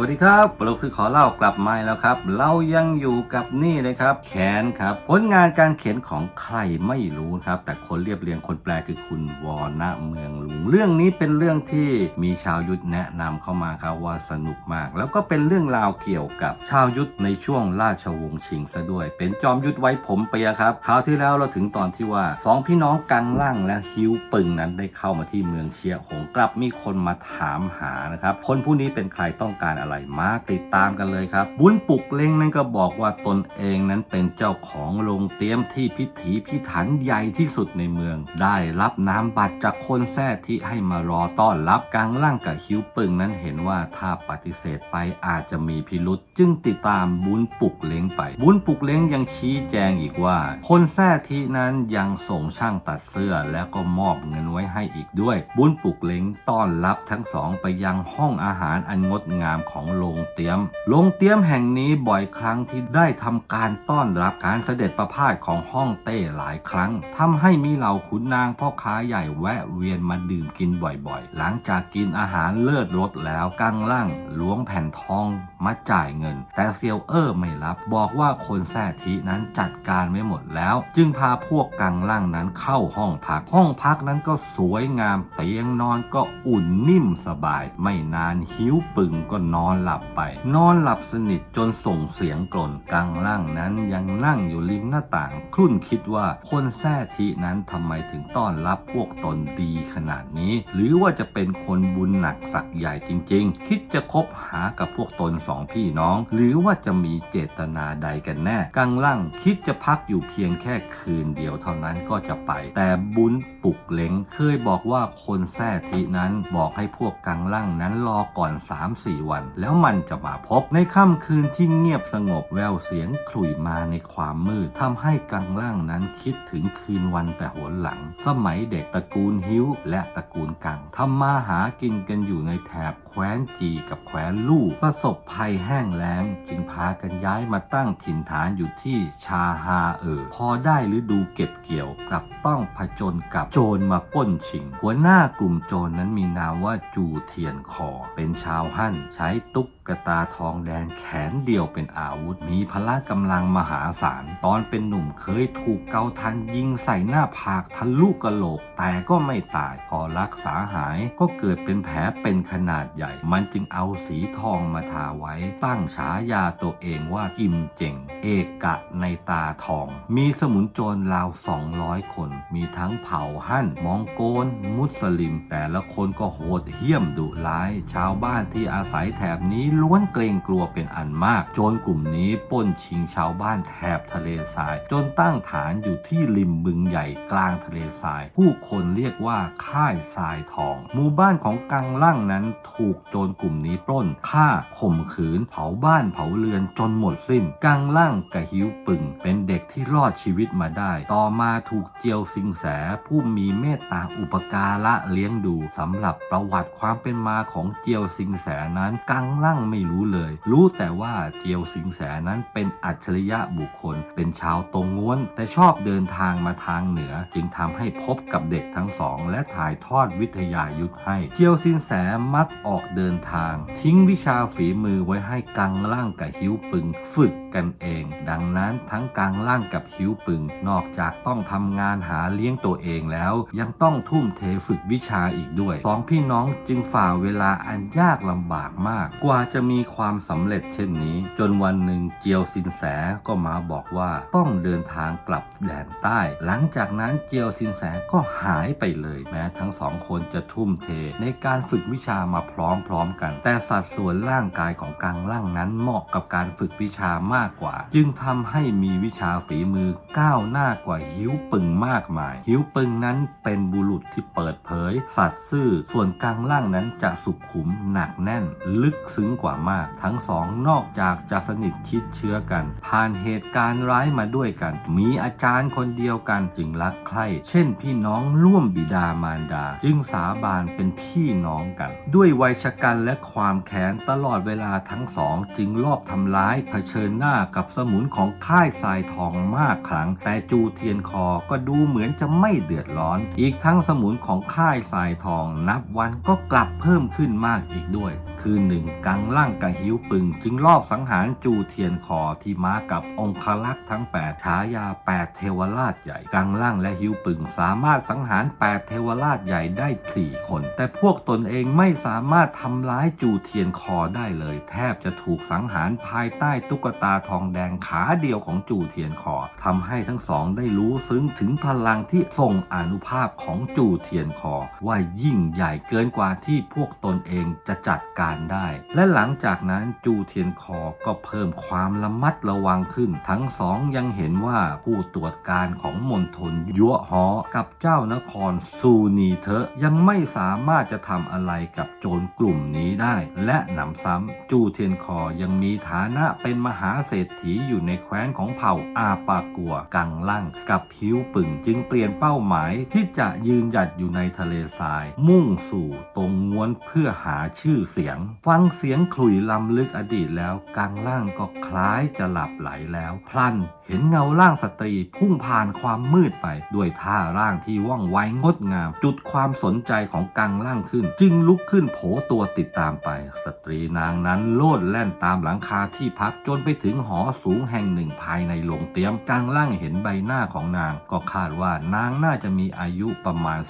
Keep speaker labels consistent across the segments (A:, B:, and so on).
A: วัสดีครับปลุกซื้อขอเล่ากลับมาแล้วครับ เรายังอยู่กับนี่เลยครับ แขนครับ ผลงานการเขียนของใครไม่รู้ครับ แต่คนเรียบเรียงคนแปลคือคุณวอนะเมืองลุง เรื่องนี้เป็นเรื่องที่มีชาวยุทธแนะนำเข้ามาครับว่าสนุกมาก แล้วก็เป็นเรื่องราวเกี่ยวกับชาวยุทธในช่วงราชวงศ์ชิงซะด้วย เป็นจอมยุทธไว้ผมเปียครับคราวที่แล้วเราถึงตอนที่ว่าสองพี่น้องกังล่างและฮิวปึงนั้นได้เข้ามาที่เมืองเชียหงกลับมีคนมาถามหานะครับคนผู้นี้เป็นใครต้องการอะไรมาติดตามกันเลยครับ บุญปุกเล้งนั้นก็บอกว่าตนเองนั้นเป็นเจ้าของโรงเตรียมที่พิถีพิถันใหญ่ที่สุดในเมือง ได้รับนามบัตรจากคนแท้ที่ให้มารอต้อนรับกังล่างกับฮิวปึงนั้นเห็นว่าถ้าปฏิเสธไปอาจจะมีพิรุษจึงติดตามบุญปุกเล้งไป บุญปุกเล้งยังชี้แจงอีกว่า คนแท้ที่นั้นยังส่งช่างตัดเสื้อแล้วก็มอบเงินไว้ให้อีกด้วย บุญปุกเล้งต้อนรับทั้งสองไปยังห้องอาหารอันงดงามของโรงเตรียม โรงเตรียมแห่งนี้บ่อยครั้งที่ได้ทำการต้อนรับการเสด็จประพาสของห้องเต้หลายครั้งทำให้มีเหล่าขุนนางพ่อค้าใหญ่แวะเวียนมาดื่มกินบ่อยๆ หลังจากกินอาหารเลิศรสแล้วกังล่างล้วงแผ่นทองมาจ่ายเงิน แต่เซียวเออร์ไม่รับ บอกว่าคนแท้ทีนั้นจัดการไว้หมดแล้ว จึงพาพวกกังล่างนั้นเข้าห้องพัก ห้องพักนั้นก็สวยงามเตียงนอนก็อุ่นนิ่มสบาย ไม่นานหิวปึงก็นอนอนหลับไป นอนหลับสนิทจนส่งเสียงกล่นกังล่างนั้นยังนั่งอยู่ริมหน้าต่าง ครุ่นคิดว่าคนแท้ทีนั้นทำไมถึงต้อนรับพวกตนดีขนาดนี้ หรือว่าจะเป็นคนบุญหนักสักใหญ่จริง ๆ คิดจะคบหากับพวกตนสองพี่น้อง หรือว่าจะมีเจตนาใดกันแน่กังล่างคิดจะพักอยู่เพียงแค่คืนเดียวเท่านั้นก็จะไป แต่บุญปุกเล้งเคยบอกว่าคนแท้ทีนั้นบอกให้พวกกังล่างนั้นรอก่อน 3-4 วันแล้วมันจะมาพบในค่ำคืนที่เงียบสงบแววเสียงขลุ่ยมาในความมืดทำให้กังล่างนั้นคิดถึงคืนวันแต่หนหลัง สมัยเด็กตระกูลฮิ้วและตระกูลกังทำมาหากินกันอยู่ในแถบ ว้นจีกับแคว้นลู่ประสบภัยแห้งแล้ง จึงพากันย้ายมาตั้งถิ่นฐานอยู่ที่ชาฮาเออพอได้ฤดูเก็บเกี่ยวกลับต้องผจญกับโจรมาป้นชิง หัวหน้ากลุ่มโจรนั้นมีนามว่าจูเทียนคอ เป็นชาวฮั่นใช้ตุ๊กกตาทองแดงแขนเดียวเป็นอาวุธ มีพละกำลังมหาศาล ตอนเป็นหนุ่มเคยถูกเกาทันยิงใส่หน้าผากทะลุกะโหลกแต่ก็ไม่ตาย พอรักษาหายก็เกิดเป็นแผลเป็นขนาดใหญ่มันจึงเอาสีทองมาทาไว้ ตั้งฉายาตัวเองว่ากิมเจงเอกะในตาทอง มีสมุนโจรราว 200 คน มีทั้งเผ่าฮั่น มองโกลมุสลิม แต่ละคนก็โหดเหี้ยมดุร้าย ชาวบ้านที่อาศัยแถบนี้ล้วนเกรงกลัวเป็นอันมาก โจรกลุ่มนี้ป้นชิงชาวบ้านแถบทะเลทราย จนตั้งฐานอยู่ที่ริมบึงใหญ่กลางทะเลทราย ผู้คนเรียกว่าค่ายทรายทอง หมู่บ้านของกังล่างนั้นถูกโจรกลุ่มนี้ปล้นฆ่าข่มขืน เผาบ้านเผาเรือนจนหมดสิ้น กังล่างกับหิวปึง เป็นเด็กที่รอดชีวิตมาได้ ต่อมาถูกเจียวซิงแสผู้มีเมตตาอุปการะเลี้ยงดูสำหรับประวัติความเป็นมาของเจียวซิงแสนั้น กังล่างไม่รู้เลย รู้แต่ว่าเจียวซิงแสนั้นเป็นอัจฉริยะบุคคล เป็นชาวตรงง้วน แต่ชอบเดินทางมาทางเหนือ จึงทำให้พบกับเด็กทั้งสอง และถ่ายทอดวิทยายุทธให้ เจียวซินแสมักออกอกเดินทาง ทิ้งวิชาฝีมือไว้ให้กังล่างกับหิวปึง ฝึกกันเอง ดังนั้นทั้งกังล่างกับหิวปึง นอกจากต้องทำงานหาเลี้ยงตัวเองแล้ว ยังต้องทุ่มเทฝึกวิชาอีกด้วยสองพี่น้องจึงฝ่าเวลาอันยากลำบากมาก กว่าจะมีความสำเร็จเช่นนี้ จนวันหนึ่งเจียวซินแสก็มาบอกว่าต้องเดินทางกลับแดนใต้ หลังจากนั้นเจียวซินแสก็หายไปเลยแม้ทั้งสองคนจะทุ่มเทในการฝึกวิชามาพร้อมๆกัน แต่สัดส่วนร่างกายของกังล่างนั้นเหมาะกับการฝึกวิชามากกว่า จึงทำให้มีวิชาฝีมือก้าวหน้ากว่าหิวปึงมากมาย หิวปึงนั้นเป็นบุรุษที่เปิดเผย สัตย์ซื่อ ส่วนกังล่างนั้นจะสุขุมหนักแน่น ลึกซึ้งกว่ามาก ทั้งสองนอกจากจะสนิทชิดเชื้อกัน ผ่านเหตุการณ์ร้ายมาด้วยกัน มีอาจารย์คนเดียวกันจึงรักใคร่เช่นพี่น้องร่วมบิดามารดา จึงสาบานเป็นพี่น้องกัน ด้วยวัยชะกันและความแค้นตลอดเวลาทั้งสองจึงรอบทำร้ายเผชิญหน้ากับสมุนของค่ายทรายทองมากครั้ง แต่จูเทียนคอก็ดูเหมือนจะไม่เดือดร้อน อีกทั้งสมุนของค่ายทรายทองนับวันก็กลับเพิ่มขึ้นมากอีกด้วยคืนหนึ่งกังล่างกับหิวปึง จึงลอบสังหารจูเทียนคอที่มากับองคลักษ์ทั้ง 8 ฉายา 8 เทวราชใหญ่ กังล่างและหิวปึงสามารถสังหาร 8 เทวราชใหญ่ได้ 4 คน แต่พวกตนเองไม่สามารถทำร้ายจูเทียนคอได้เลย แทบจะถูกสังหารภายใต้ตุ๊กตาทองแดงขาเดียวของจูเทียนคอทำให้ทั้งสองได้รู้ซึ้งถึงพลังที่ทรงอนุภาพของจูเทียนคอว่ายิ่งใหญ่เกินกว่าที่พวกตนเองจะจัดการได้ และหลังจากนั้นจูเทียนคอก็เพิ่มความระมัดระวังขึ้น ทั้งสองยังเห็นว่าผู้ตรวจการของมณฑลยัวหอกับเจ้านครซูนีเทอะยังไม่สามารถจะทำอะไรกับโจรกลุ่มนี้ได้ และหนำซ้ำจูเทียนคอยังมีฐานะเป็นมหาเศรษฐีอยู่ในแคว้นของเผ่าอาปากัวกังลั่งกับพิวปึงจึงเปลี่ยนเป้าหมายที่จะยืนหยัดอยู่ในทะเลทราย มุ่งสู่ตรงง้วนเพื่อหาชื่อเสียงฟังเสียงขลุ่ยลำลึกอดีตแล้วกางล่างก็คล้ายจะหลับไหลแล้ว พลัน เห็นเงาร่างสตรีพุ่งผ่านความมืดไป ด้วยท่าร่างที่ว่องไวงดงาม จุดความสนใจของกังล่างขึ้น จึงลุกขึ้นโผตัวติดตามไป สตรีนางนั้นโลดแล่นตามหลังคาที่พักจนไปถึงหอสูงแห่งหนึ่งภายในโรงเตี๊ยมกังล่างเห็นใบหน้าของนาง ก็คาดว่านางน่าจะมีอายุประมาณ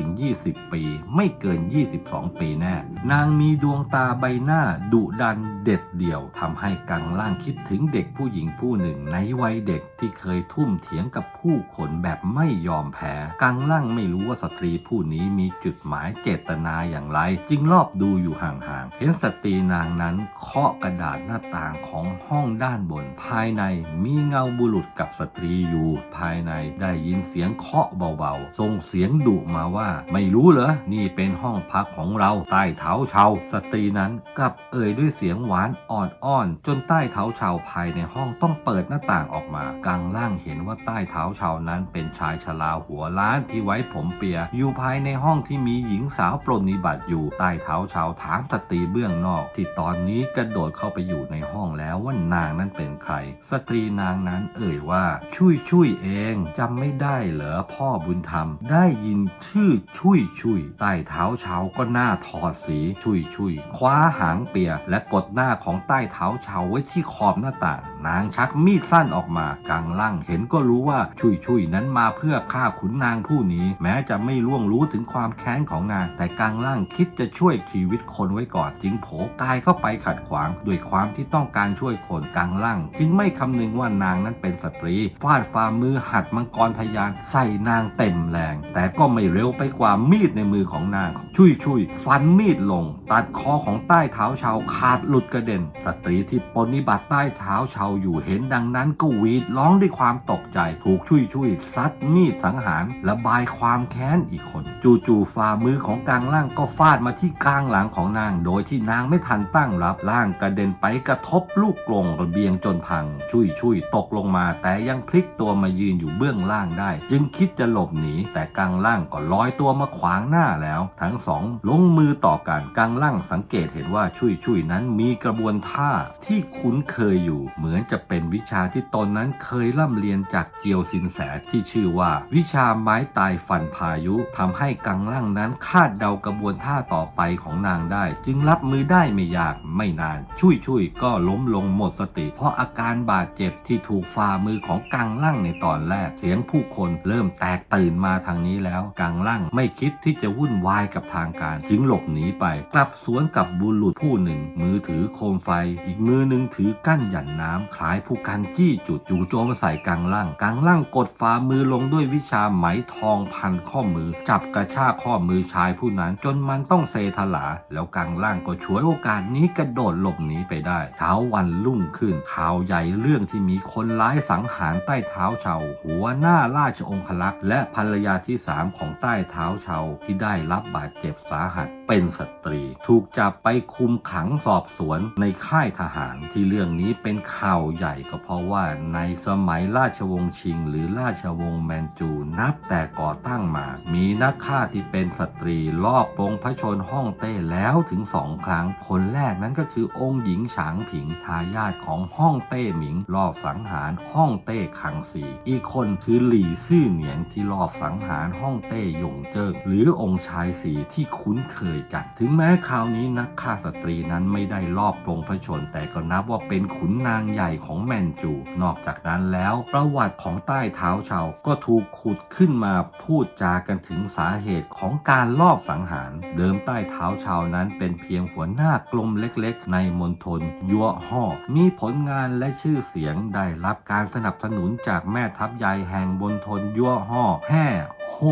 A: 19-20 ปี ไม่เกิน 22 ปีแน่ นางมีดวงตาใบหน้าดุดันเด็ดเดี่ยวทำให้กังล่างคิดถึงเด็กผู้หญิงผู้หนึ่งในวัยเด็กที่เคยทุ่มเถียงกับผู้คนแบบไม่ยอมแพ้กังลั่งไม่รู้ว่าสตรีผู้นี้มีจุดหมายเจตนาอย่างไร จึงรอบดูอยู่ห่างๆ เห็นสตรีนางนั้นเคาะกระดาษหน้าต่างของห้องด้านบน ภายในมีเงาบุรุษกับสตรีอยู่ ภายในได้ยินเสียงเคาะเบาๆ ส่งเสียงดุมาว่า ไม่รู้เหรอ นี่เป็นห้องพักของเรา ใต้เท้าชาวสตรีนั้นกลับเอ่ยด้วยเสียงหวานอ่อนอ้อนจนใต้เท้าชาวภายในห้องต้องเปิดหน้าต่างออกมากังล่างเห็นว่าใต้เท้าเชานั้นเป็นชายชราหัวล้านที่ไว้ผมเปีย อยู่ภายในห้องที่มีหญิงสาวปรนนิบัติอยู่ใต้เท้าเชาถามสตรีเบื้องนอก ที่ตอนนี้กระโดดเข้าไปอยู่ในห้องแล้วว่านางนั้นเป็นใคร สตรีนางนั้นเอ่ยว่าช่วยช่วยเองจำไม่ได้เหรอพ่อบุญธรรม ได้ยินชื่อช่วยช่วยใต้เท้าเชาก็หน้าถอดสีช่วยช่วยคว้าหางเปียและกดหน้าของใต้เท้าเชาวไว้ที่ขอบหน้าต่าง นางชักมีดสั้นออกอกมากลางล่างเห็นก็รู้ว่าช่วยช่วยนั้นมาเพื่อฆ่าขุนนางผู้นี้ แม้จะไม่ล่วงรู้ถึงความแค้นของนาง แต่กลางล่างคิดจะช่วยชีวิตคนไว้ก่อน จึงโผกายเข้าไปขัดขวางด้วยความที่ต้องการช่วยคนกลางล่าง จึงไม่คำนึงว่านางนั้นเป็นสตรีฟาดฝ่ามือหัดมังกรทะยาน ใส่นางเต็มแรง แต่ก็ไม่เร็วไปกว่ามีดในมือของนางช่วยช่วยฟันมีดลง ตัดคอของใต้เท้าชาวขาดหลุดกระเด็น สตรีที่ปนิบัติใต้เท้าชาวอยู่เห็นดังนั้นก็วีดร้องด้วยความตกใจ ถูกช่วยช่วยซัดมีดสังหารระบายความแค้นอีกคน จู่ๆฝ่ามือของกลางล่างก็ฟาดมาที่กลางหลังของนาง โดยที่นางไม่ทันตั้งรับร่างกระเด็นไปกระทบลูกกรงระเบียงจนพังช่วยช่วยตกลงมา แต่ยังพลิกตัวมายืนอยู่เบื้องล่างได้ จึงคิดจะหลบหนีแต่กลางล่างก็ลอยตัวมาขวางหน้าแล้ว ทั้งสองลงมือต่อกันกลางล่างสังเกตเห็นว่าช่วยช่วยนั้นมีกระบวนท่าที่คุ้นเคยอยู่ เหมือนจะเป็นวิชาที่ตนนนั้นเคยร่ำเรียนจากเจียวซินแสที่ชื่อว่า วิชาไม้ตายฟันพายุทำให้กังล่างนั้นคาดเดากระบวนท่าต่อไปของนางได้ จึงรับมือได้ไม่ยากไม่นาน ช่วยช่วยก็ล้มลงหมดสติ เพราะอาการบาดเจ็บที่ถูกฝ่ามือของกังล่างในตอนแรก เสียงผู้คนเริ่มแตกตื่นมาทางนี้แล้วกังล่างไม่คิดที่จะวุ่นวายกับทางการ จึงหลบหนีไปกลับสวนกับบุรุษผู้หนึ่ง มือถือโคมไฟ อีกมือหนึ่งถือกั้นหยันน้ำคล้ายผู้กันจี้จุดจู่โจมใส่กังล่างกังล่างกดฝ่ามือลงด้วยวิชาไหมทองพันข้อมือ จับกระชากข้อมือชายผู้นั้น จนมันต้องเซทลา แล้วกังล่างก็ฉวยโอกาสนี้กระโดดหลบหนีไปได้เช้าวันรุ่งขึ้นข่าวใหญ่เรื่องที่มีคนร้ายสังหารใต้เท้าชาวหัวหน้าราชองคลักษ์และภรรยาที่สามของใต้เท้าชาวที่ได้รับบาดเจ็บสาหัสเป็นสตรี ถูกจับไปคุมขังสอบสวนในค่ายทหารที่เรื่องนี้เป็นข่าวใหญ่ก็เพราะว่าในสมัยราชวงศ์ชิง หรือราชวงศ์แมนจูนับแต่ก่อตั้งมา มีนักฆ่าที่เป็นสตรีลอบปรงพระชนห้องเต้แล้วถึงสองครั้ง คนแรกนั้นก็คือองค์หญิงฉางผิงทายาทของห้องเต้หมิงลอบสังหารห้องเต้ขังสีอีกคนคือหลี่ซื่อเหนียงที่ลอบสังหารห้องเต้หยงเจิ้งหรือองค์ชายสีที่คุ้นเคยยกัน ถึงแม้คราวนี้นักฆ่าสตรีนั้นไม่ได้ลอบปรงพระชน แต่ก็นับว่าเป็นขุนนางใหญ่ของแมนจู นอกจากนั้นแล้วประวัติของใต้เท้าชาวก็ถูกขุดขึ้นมาพูดจากันถึงสาเหตุของการลอบสังหาร เดิมใต้เท้าชาวนั้นเป็นเพียงหัวหน้ากลมเล็กๆ ในมณฑลยัวห่อมีผลงานและชื่อเสียงได้รับการสนับสนุนจากแม่ทัพใหญ่แห่งมณฑลยัวห่อแห่ โฮ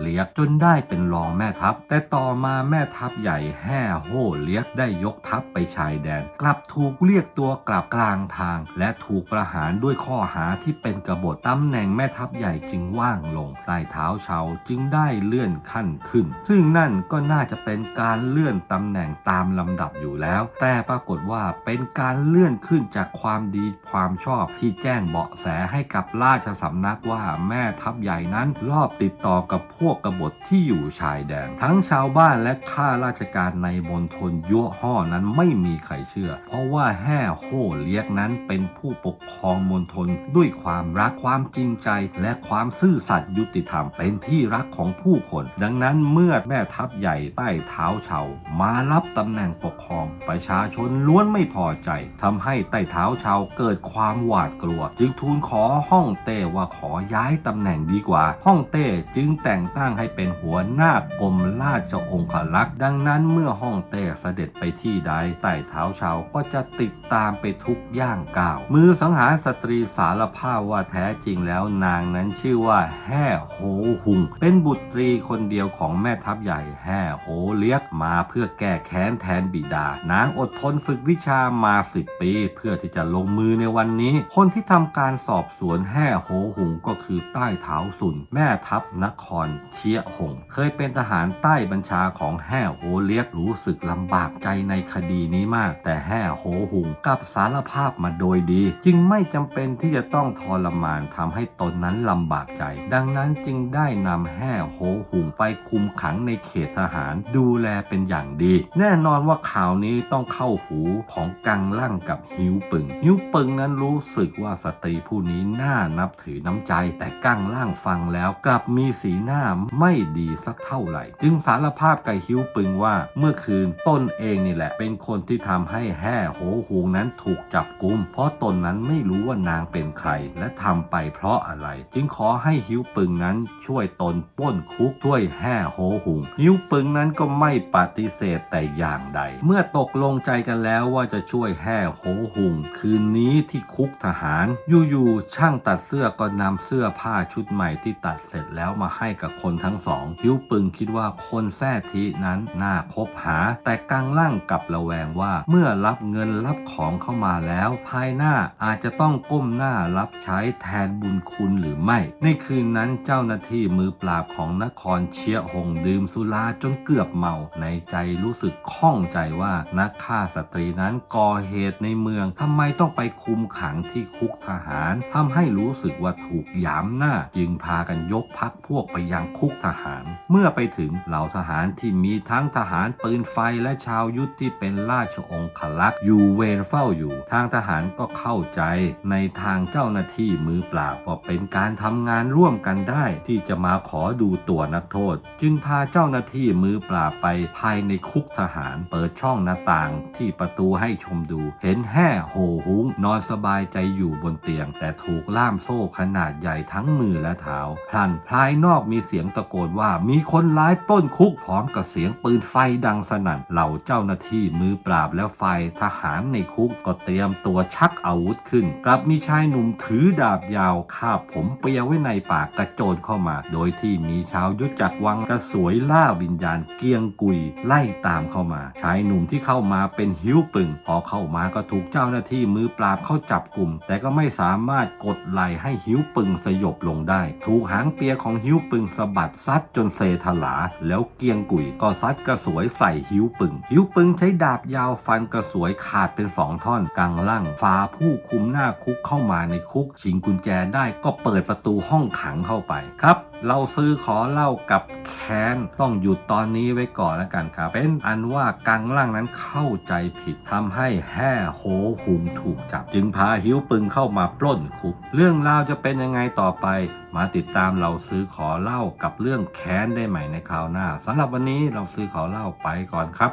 A: เลียกจนได้เป็นรองแม่ทัพ แต่ต่อมาแม่ทัพใหญ่แห่โฮเลียกได้ยกทัพไปชายแดน กลับถูกเรียกตัวกลับกลางทาง และถูกประหารด้วยข้อหาที่เป็นกบฏตำแหน่งแม่ทัพใหญ่จึงว่างลงใต้เท้าชาวจึงได้เลื่อนขั้นขึ้น ซึ่งนั่นก็น่าจะเป็นการเลื่อนตำแหน่งตามลำดับอยู่แล้ว แต่ปรากฏว่าเป็นการเลื่อนขึ้นจากความดีความชอบที่แจ้งเบาะแสให้กับราชสำนักว่าแม่ทัพใหญ่นั้นรอบติดต่อกับพวกกบฏที่อยู่ชายแดน ทั้งชาวบ้านและข้าราชการในมณฑลยั่วห่อนั้นไม่มีใครเชื่อ เพราะว่าแห่โฮ่เลียกนั้นเป็นผู้ปกครองมณฑลด้วยความรักความจริงใจ และความซื่อสัตย์ยุติธรรมเป็นที่รักของผู้คน ดังนั้นเมื่อแม่ทัพใหญ่ใต้เท้าเฉามารับตำแหน่งปกครอง ประชาชนล้วนไม่พอใจทำให้ใต้เท้าเฉาเกิดความหวาดกลัว จึงทูลขอห้องเต้ว่าขอย้ายตำแหน่งดีกว่า ห้องเต้จึงงแต่งตั้งให้เป็นหัวหน้ากรมราชองครักษ์ดังนั้นเมื่อห้องเต้เสด็จไปที่ใดใต้เท้าเฉาก็จะติดตามไปทุกย่างก้าว มือสังหารสตรีสารภาพว่าแท้จริงแล้วนางนั้นชื่อว่าแห่โหหุง เป็นบุตรีคนเดียวของแม่ทัพใหญ่แห่โหเลียกมาเพื่อแก้แค้นแทนบิดา นางอดทนฝึกวิชามาสิบปี เพื่อที่จะลงมือในวันนี้ คนที่ทำการสอบสวนแห่โหหุงก็คือใต้เท้าสุน แม่ทัพนครเชียหง เคยเป็นทหารใต้บัญชาของแห่โหเลียกรู้สึกลำบากใจในคดีนี้มาก แต่แห่โหหุงกลับสารภาพมาโดยดี จึงไม่จำเป็นที่จะต้องทรมานทำให้ตนนั้นลำบากใจ ดังนั้นจึงได้นำแห่โหหุงไปคุมขังในเขตทหารดูแลเป็นอย่างดี แน่นอนว่าข่าวนี้ต้องเข้าหูของกังลั่งกับฮิวปึงฮิวปึงนั้นรู้สึกว่าสตรีผู้นี้น่านับถือน้ำใจ แต่กังล่างฟังแล้วกลับมีสีหน้าไม่ดีสักเท่าไหร่ จึงสารภาพกับฮิวปึงว่าเมื่อคืนตนเองนี่แหละ เป็นคนที่ทำให้แห่โหหูงนั้นถูกจับกุม เพราะตนนั้นไม่รู้ว่านางเป็นใคร และทำไปเพราะอะไร จึงขอให้ฮิวปึงนั้นช่วยตนปล้นคุกช่วยแห่โหหุงฮิวปึงนั้นก็ไม่ปฏิเสธแต่อย่างใด เมื่อตกลงใจกันแล้วว่าจะช่วยแห่โหหุงคืนนี้ที่คุกทหาร อยู่ๆช่างตัดเสื้อก็นำเสื้อผ้าชุดใหม่ที่ตัดเสร็จแล้วมาให้กับคนทั้งสองฮิวปึงคิดว่าคนแท้ทีนั้นน่าคบหา แต่กังล่างกลับระแวงว่า เมื่อรับเงินรับของเข้ามาแล้ว ภายหน้าอาจจะต้องก้มหน้ารับใช้แทนบุญคุณหรือไม่ ในคืนนั้นเจ้าหน้าที่มือปราบของนครเชียหงดื่มสุราจนเกือบเมาในใจรู้สึกข้องใจว่านักฆ่าสตรีนั้นก่อเหตุในเมืองทำไมต้องไปคุมขังที่คุกทหารทำให้รู้สึกว่าถูกหยามหน้า จึงพากันยกพักพวกไปยังคุกทหาร เมื่อไปถึงเหล่าทหารที่มีทั้งทหารปืนไฟและชาวยุทธที่เป็นราชองคลักษ์อยู่เวรเฝ้าอยู่ ทางทหารก็เข้าใจในทางเจ้าหน้าที่มือปราบว่าเป็นการทำงานร่วมกันได้ ที่จะมาขอดูตัวนักโทษ จึงพาเจ้าหน้าที่มือปราบไปภายในคุกทหาร เปิดช่องหน้าต่างที่ประตูให้ชมดู เห็นแห่โหหุงนอนสบายใจอยู่บนเตียง แต่ถูกล่ามโซ่ขนาดใหญ่ทั้งมือและเท้าพลันภายนอกมีเสียงตะโกนว่ามีคนร้ายปล้นคุกพร้อมกับเสียงปืนไฟดังสนั่นเหล่าเจ้าหน้าที่มือปราบและไฟทหารในคุกก็เตรียมตัวชักอาวุธขึ้น กลับมีชายหนุ่มถือดาบยาวคาบผมเปียไว้ในปากกระโจนเข้ามา โดยที่มีชาวยุทธจักรวังกระสวยล่าวิญญาณเกียงกุยไล่ตามเข้ามา ชายหนุ่มที่เข้ามาเป็นหิวปึงพอเข้ามาก็ถูกเจ้าหน้าที่มือปราบเข้าจับกลุ่ม แต่ก็ไม่สามารถกดไหลให้หิวปึงสยบลงได้ ถูกหางเปียของหิวปึงสะบัดซัดจนเซทลา แล้วเกียงกุยก็ซัดกระสวยใส่หิ้วปึง หิ้วปึงใช้ดาบยาวฟันกระสวยขาดเป็นสองท่อนกลางล่างฟ้าผู้คุมหน้าคุกเข้ามาในคุก ชิงกุญแจได้ก็เปิดประตูห้องขังเข้าไปครับ เราซื้อขอเล่ากับแค้นต้องหยุดตอนนี้ไว้ก่อนแล้วกันครับเป็นอันว่ากังล่างนั้นเข้าใจผิดทำให้แห่โหหุงถูกจับ จึงพาหิวปึงเข้ามาปล้นคุก เรื่องราวจะเป็นยังไงต่อไป มาติดตามเราซื้อขอเล่ากับเรื่องแค้นได้ใหม่ในคราวหน้าสำหรับวันนี้เราซื้อขอเล่าไปก่อนครับ